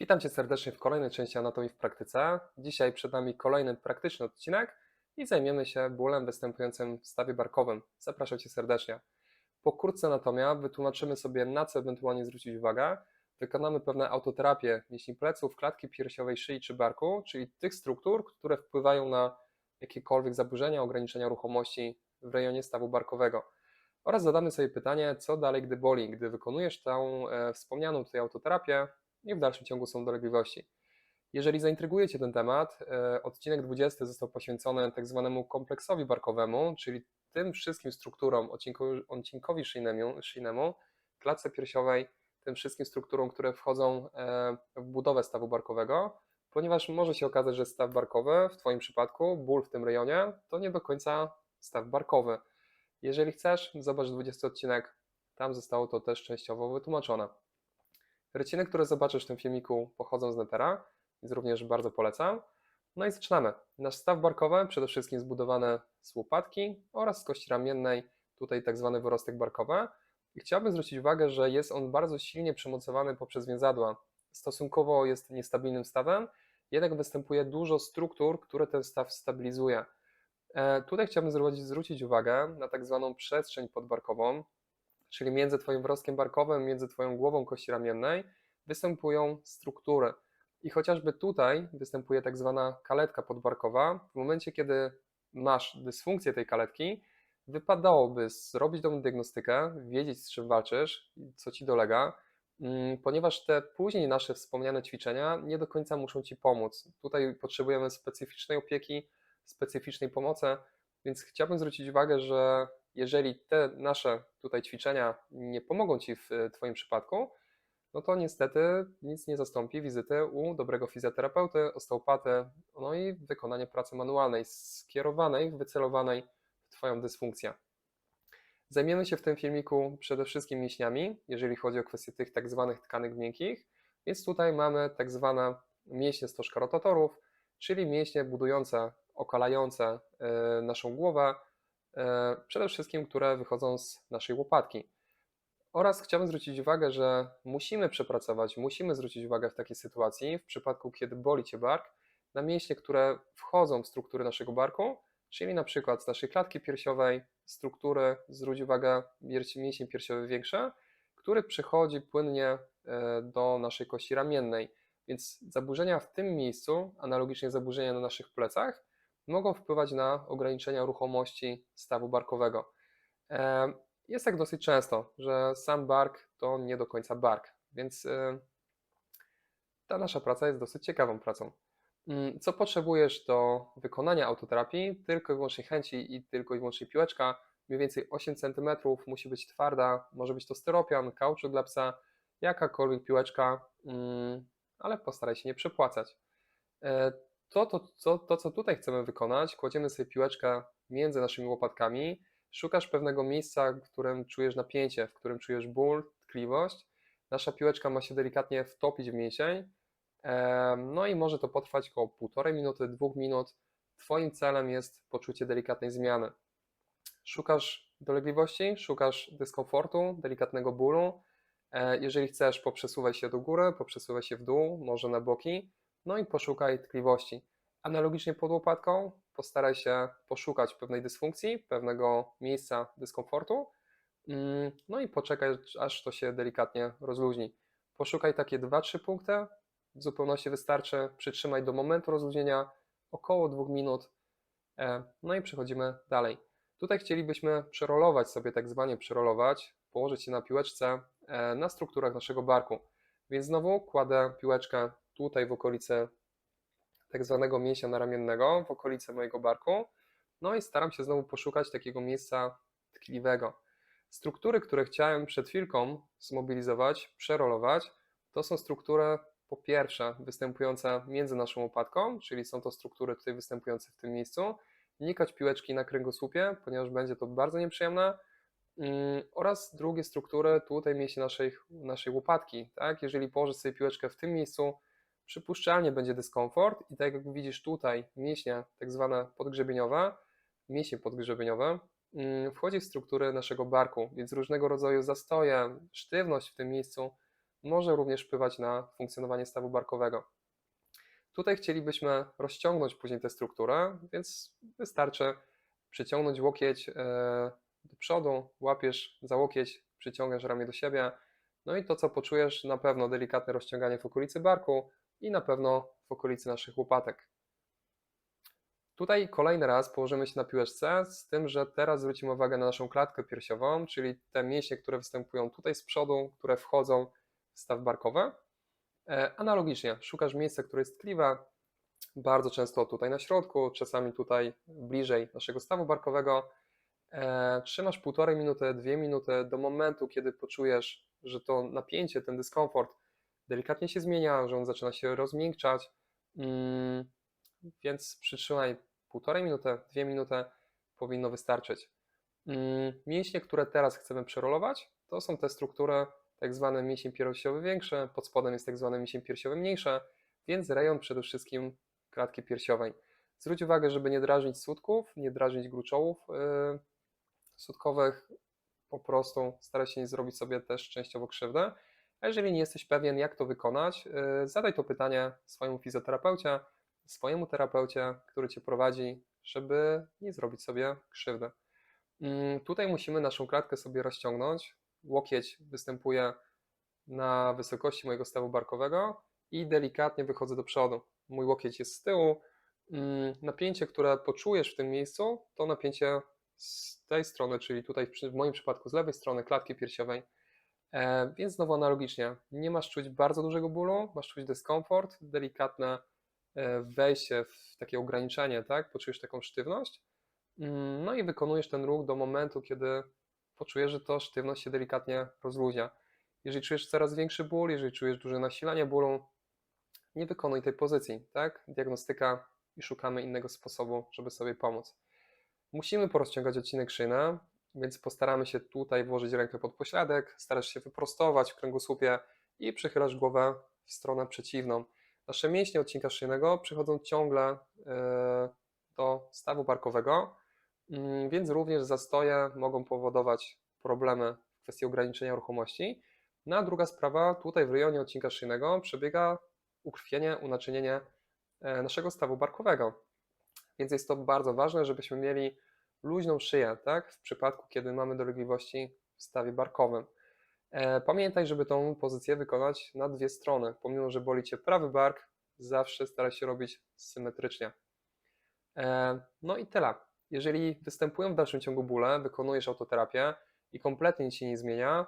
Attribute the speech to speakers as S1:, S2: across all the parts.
S1: Witam Cię serdecznie w kolejnej części Anatomii w praktyce. Dzisiaj przed nami kolejny praktyczny odcinek i zajmiemy się bólem występującym w stawie barkowym. Zapraszam Cię serdecznie. Pokrótce anatomia wytłumaczymy sobie na co ewentualnie zwrócić uwagę. Wykonamy pewne autoterapie mięśni pleców, klatki piersiowej, szyi czy barku, czyli tych struktur, które wpływają na jakiekolwiek zaburzenia, ograniczenia ruchomości w rejonie stawu barkowego. Oraz zadamy sobie pytanie, co dalej, gdy boli, gdy wykonujesz tę e, wspomnianą tutaj autoterapię i w dalszym ciągu są dolegliwości. Jeżeli zaintryguje Cię ten temat, e, odcinek 20 został poświęcony tak zwanemu kompleksowi barkowemu, czyli tym wszystkim strukturom, odcinkowi szyjnemu, szyjnemu, klatce piersiowej, tym wszystkim strukturom, które wchodzą e, w budowę stawu barkowego, ponieważ może się okazać, że staw barkowy, w Twoim przypadku, ból w tym rejonie, to nie do końca staw barkowy. Jeżeli chcesz, zobacz 20 odcinek, tam zostało to też częściowo wytłumaczone. Ryciny, które zobaczysz w tym filmiku, pochodzą z Netera, więc również bardzo polecam. No i zaczynamy. Nasz staw barkowy przede wszystkim zbudowany z łopatki oraz z kości ramiennej, tutaj tak zwany wyrostek barkowy. I chciałbym zwrócić uwagę, że jest on bardzo silnie przemocowany poprzez więzadła. Stosunkowo jest niestabilnym stawem, jednak występuje dużo struktur, które ten staw stabilizuje. E, Tutaj chciałbym zwrócić uwagę na tak zwaną przestrzeń podbarkową, czyli między Twoim wrostkiem barkowym, między Twoją głową kości ramiennej występują struktury. I chociażby tutaj występuje tak zwana kaletka podbarkowa. W momencie, kiedy masz dysfunkcję tej kaletki, wypadałoby zrobić tą diagnostykę, wiedzieć z czym walczysz, co Ci dolega, mm, ponieważ te później nasze wspomniane ćwiczenia nie do końca muszą Ci pomóc. Tutaj potrzebujemy specyficznej opieki, specyficznej pomocy, więc chciałbym zwrócić uwagę, że jeżeli te nasze tutaj ćwiczenia nie pomogą Ci w e, Twoim przypadku, no to niestety nic nie zastąpi wizyty u dobrego fizjoterapeuty, osteopaty, no i wykonanie pracy manualnej, skierowanej, wycelowanej w Twoją dysfunkcję. Zajmiemy się w tym filmiku przede wszystkim mięśniami, jeżeli chodzi o kwestię tych tak zwanych tkanek miękkich, więc tutaj mamy tak zwane mięśnie stożka rotatorów, czyli mięśnie budujące, okalające e, naszą głowę, przede wszystkim które wychodzą z naszej łopatki. Oraz chciałbym zwrócić uwagę, że musimy przepracować, musimy zwrócić uwagę w takiej sytuacji, w przypadku kiedy boli Cię bark, na mięśnie, które wchodzą w struktury naszego barku, czyli na przykład z naszej klatki piersiowej, struktury, zwróć uwagę, mięsień piersiowy większy, który przychodzi płynnie e, do naszej kości ramiennej. Więc zaburzenia w tym miejscu, analogicznie zaburzenia na naszych plecach, mogą wpływać na ograniczenia ruchomości stawu barkowego. E, Jest tak dosyć często, że sam bark to nie do końca bark, więc e, ta nasza praca jest dosyć ciekawą pracą. Mm, Co potrzebujesz do wykonania autoterapii? Tylko i wyłącznie chęci i tylko i wyłącznie piłeczka. Mniej więcej 8 cm, musi być twarda, może być to styropian, kauczuk dla psa, jakakolwiek piłeczka, mm, ale postaraj się nie przepłacać. To, to, to, to, co tutaj chcemy wykonać, kładziemy sobie piłeczkę między naszymi łopatkami, szukasz pewnego miejsca, w którym czujesz napięcie, w którym czujesz ból, tkliwość. Nasza piłeczka ma się delikatnie wtopić w mięsień, No i może to potrwać około półtorej minuty, dwóch minut. Twoim celem jest poczucie delikatnej zmiany. Szukasz dolegliwości, szukasz dyskomfortu, delikatnego bólu. E, Jeżeli chcesz, poprzesuwaj się do góry, poprzesuwaj się w dół, może na boki, no i poszukaj tkliwości. Analogicznie pod łopatką postaraj się poszukać pewnej dysfunkcji, pewnego miejsca dyskomfortu, Mm, no i poczekaj, aż to się delikatnie rozluźni. Poszukaj takie 2-3 punkty, w zupełności wystarczy. Przytrzymaj do momentu rozluźnienia około 2 minut. E, No i przechodzimy dalej. Tutaj chcielibyśmy przerolować sobie, tak zwanie przerolować, położyć się na piłeczce e, na strukturach naszego barku. Więc znowu kładę piłeczkę tutaj w okolicy tak zwanego mięsia naramiennego, w okolicy mojego barku. No i staram się znowu poszukać takiego miejsca tkliwego. Struktury, które chciałem przed chwilką zmobilizować, przerolować, to są struktury po pierwsze występujące między naszą łopatką, czyli są to struktury tutaj występujące w tym miejscu, nikać piłeczki na kręgosłupie, ponieważ będzie to bardzo nieprzyjemne, Mm, oraz drugie struktury tutaj mięśnie naszej, naszej łopatki. Tak? Jeżeli położysz sobie piłeczkę w tym miejscu, przypuszczalnie będzie dyskomfort i tak jak widzisz tutaj mięśnie tak zwane podgrzebieniowe, mięśnie podgrzebieniowe, mm, wchodzi w struktury naszego barku, więc różnego rodzaju zastoje, sztywność w tym miejscu może również wpływać na funkcjonowanie stawu barkowego. Tutaj chcielibyśmy rozciągnąć później tę strukturę, więc wystarczy przyciągnąć łokieć e, do przodu, łapiesz za łokieć, przyciągasz ramię do siebie, no i to co poczujesz, na pewno delikatne rozciąganie w okolicy barku i na pewno w okolicy naszych łopatek. Tutaj kolejny raz położymy się na piłeczce, z tym, że teraz zwrócimy uwagę na naszą klatkę piersiową, czyli te mięśnie, które występują tutaj z przodu, które wchodzą w staw barkowy. E, Analogicznie, szukasz miejsca, które jest tkliwe, bardzo często tutaj na środku, czasami tutaj bliżej naszego stawu barkowego. E, Trzymasz półtorej minuty, dwie minuty do momentu, kiedy poczujesz, że to napięcie, ten dyskomfort delikatnie się zmienia, że on zaczyna się rozmiękczać. Mm, Więc przytrzymaj półtorej minuty, dwie minuty powinno wystarczyć. Mm, Mięśnie, które teraz chcemy przerolować, to są te struktury, tak zwany mięsień piersiowy większy, pod spodem jest tak zwany mięsień piersiowy mniejszy, więc rejon przede wszystkim klatki piersiowej. Zwróć uwagę, żeby nie drażnić sutków, nie drażnić gruczołów yy, sutkowych, po prostu staraj się nie zrobić sobie też częściowo krzywdę. A jeżeli nie jesteś pewien, jak to wykonać, yy, zadaj to pytanie swojemu fizjoterapeucie, swojemu terapeucie, który cię prowadzi, żeby nie zrobić sobie krzywdy. Mm, Tutaj musimy naszą klatkę sobie rozciągnąć. Łokieć występuje na wysokości mojego stawu barkowego i delikatnie wychodzę do przodu. Mój łokieć jest z tyłu. Mm, Napięcie, które poczujesz w tym miejscu, to napięcie z tej strony, czyli tutaj w moim przypadku z lewej strony klatki piersiowej. E, Więc znowu analogicznie, nie masz czuć bardzo dużego bólu, masz czuć dyskomfort, delikatne e, wejście w takie ograniczenie, tak? Poczujesz taką sztywność. Mm, No i wykonujesz ten ruch do momentu, kiedy poczujesz, że to sztywność się delikatnie rozluźnia. Jeżeli czujesz coraz większy ból, jeżeli czujesz duże nasilanie bólu, nie wykonuj tej pozycji, tak? Diagnostyka i szukamy innego sposobu, żeby sobie pomóc. Musimy porozciągać odcinek szyjny, więc postaramy się tutaj włożyć rękę pod pośladek, starasz się wyprostować w kręgosłupie i przychylasz głowę w stronę przeciwną. Nasze mięśnie odcinka szyjnego przychodzą ciągle e, do stawu barkowego, mm, więc również zastoje mogą powodować problemy w kwestii ograniczenia ruchomości. No a druga sprawa, tutaj w rejonie odcinka szyjnego przebiega ukrwienie, unaczynienie e, naszego stawu barkowego. Więc jest to bardzo ważne, żebyśmy mieli luźną szyję, tak? W przypadku, kiedy mamy dolegliwości w stawie barkowym. E, Pamiętaj, żeby tą pozycję wykonać na dwie strony. Pomimo, że boli Cię prawy bark, zawsze staraj się robić symetrycznie. E, No i tyle. Jeżeli występują w dalszym ciągu bóle, wykonujesz autoterapię i kompletnie nic się nie zmienia,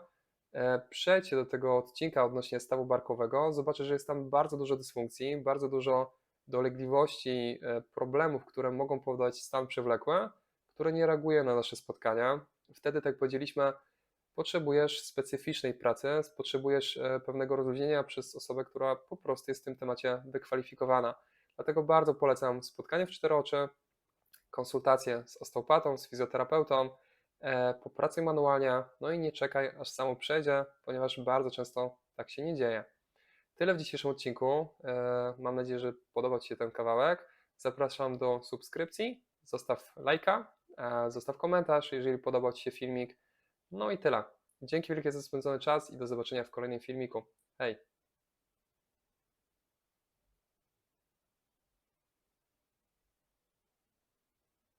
S1: e, przejdź do tego odcinka odnośnie stawu barkowego, zobaczysz, że jest tam bardzo dużo dysfunkcji, bardzo dużo dolegliwości, problemów, które mogą powodować stan przewlekły, które nie reaguje na nasze spotkania. Wtedy, tak powiedzieliśmy, potrzebujesz specyficznej pracy, potrzebujesz e, pewnego rozluźnienia przez osobę, która po prostu jest w tym temacie wykwalifikowana. Dlatego bardzo polecam spotkanie w cztery oczy, konsultacje z osteopatą, z fizjoterapeutą, e, popracuj manualnie, no i nie czekaj aż samo przejdzie, ponieważ bardzo często tak się nie dzieje. Tyle w dzisiejszym odcinku. E, Mam nadzieję, że podobał Ci się ten kawałek. Zapraszam do subskrypcji, zostaw lajka, zostaw komentarz, jeżeli podobał Ci się filmik. No i tyle. Dzięki wielkie za spędzony czas i do zobaczenia w kolejnym filmiku. Hej!